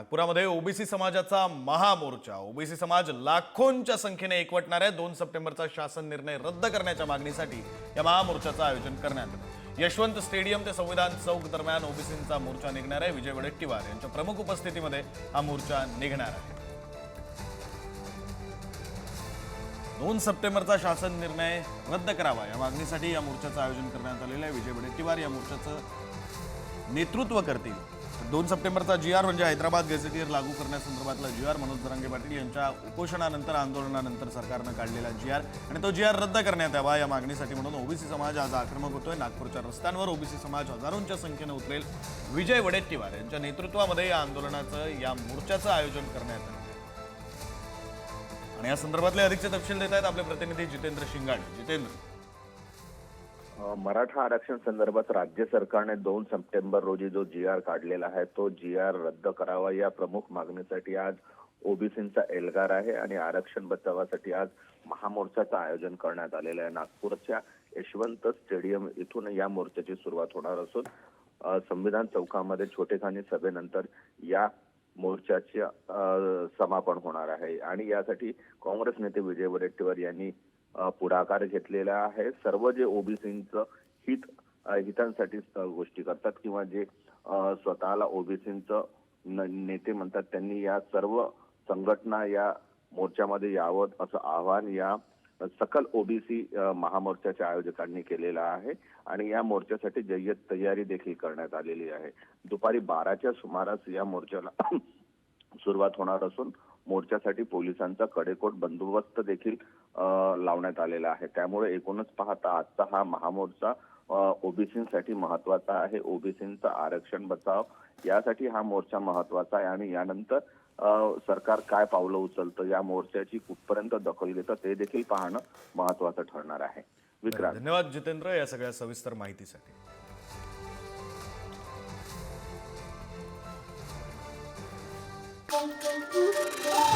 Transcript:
नागपुरामध्ये OBC समाजाचा महामोर्चा. OBC समाज लाखोंच्या संख्येने एकवटणार आहे. दोन सप्टेंबरचा शासन निर्णय रद्द करण्याच्या मागणीसाठी या महामोर्चाचं आयोजन करण्यात आलं यशवंत स्टेडियम ते संविधान चौक दरम्यान ओबीसींचा मोर्चा निघणार आहे. विजय वडेट्टीवार यांच्या प्रमुख उपस्थितीमध्ये हा मोर्चा निघणार आहे. दोन सप्टेंबरचा शासन निर्णय रद्द करावा या मागणीसाठी या मोर्चाचं आयोजन करण्यात आलेलं आहे. विजय वडेट्टीवार या मोर्चाचं नेतृत्व करतील. दोन सप्टेंबरचा जी आर म्हणजे हैदराबाद गेझेटियर लागू करण्यासंदर्भातला जी आर मनोज जरांगे पाटील यांच्या उपोषणानंतर आंदोलनानंतर सरकारनं काढलेला जी आर आणि तो जी आर रद्द करण्यात यावा या मागणीसाठी म्हणून ओबीसी समाज आज आक्रमक होतोय. नागपूरच्या रस्त्यांवर ओबीसी समाज हजारोंच्या संख्येनं उतरेल. विजय वडेट्टीवार यांच्या नेतृत्वामध्ये या आंदोलनाचं या मोर्चाचं आयोजन करण्यात आलं आणि या संदर्भातले अधिकचे तपशील देत आहेत आपले प्रतिनिधी जितेंद्र शिंगाडे. जितेंद्र. मराठा आरक्षण संदर्भात राज्य सरकारने दोन सप्टेंबर रोजी जो जी आर काढलेला आहे तो जी आर रद्द करावा या प्रमुख मागणीसाठी आज ओबीसींचा एल्गार आहे आणि आरक्षण बचावासाठी आज महामोर्चाचं आयोजन करण्यात आलेलं आहे. नागपूरच्या यशवंत स्टेडियम इथून या मोर्चाची सुरुवात होणार असून संविधान चौकामध्ये छोटेखानी सभेनंतर या मोर्चाचे समापन होणार आहे. आणि यासाठी काँग्रेस नेते विजय वडेट्टीवार यांनी पुढाकार घेतलेला आहे. सर्व जे ओबीसींचं हित हितांसाठी गोष्टी करतात किंवा जे स्वतःला ओबीसींचं नेते म्हणतात त्यांनी या सर्व संघटना या मोर्चामध्ये यावं असं आव्हान या सकल ओबीसी महामोर्चाच्या आयोजकांनी केलेलं आहे. आणि या मोर्चासाठी जय्यत तयारी देखील करण्यात आलेली आहे. दुपारी बाराच्या सुमारास या मोर्चाला सुरुवात होणार असून मोर्चासाठी पोलिसांचा कडेकोट बंदोबस्त देखील लावण्यात आलेला आहे. त्यामुळे एकूणच पाहता आजचा हा महामोर्चा ओबीसीसाठी महत्त्वाचा आहे. ओबीसींचा आरक्षण बचाव यासाठी हा मोर्चा महत्त्वाचा आहे. आणि यानंतर सरकार काय पावलं उचलतं या मोर्चाची कुठपर्यंत दखल घेतं ते देखील पाहणं महत्वाचं ठरणार आहे. विक्रांत. धन्यवाद जितेंद्र या सगळ्या सविस्तर माहितीसाठी. tão, tão, tão.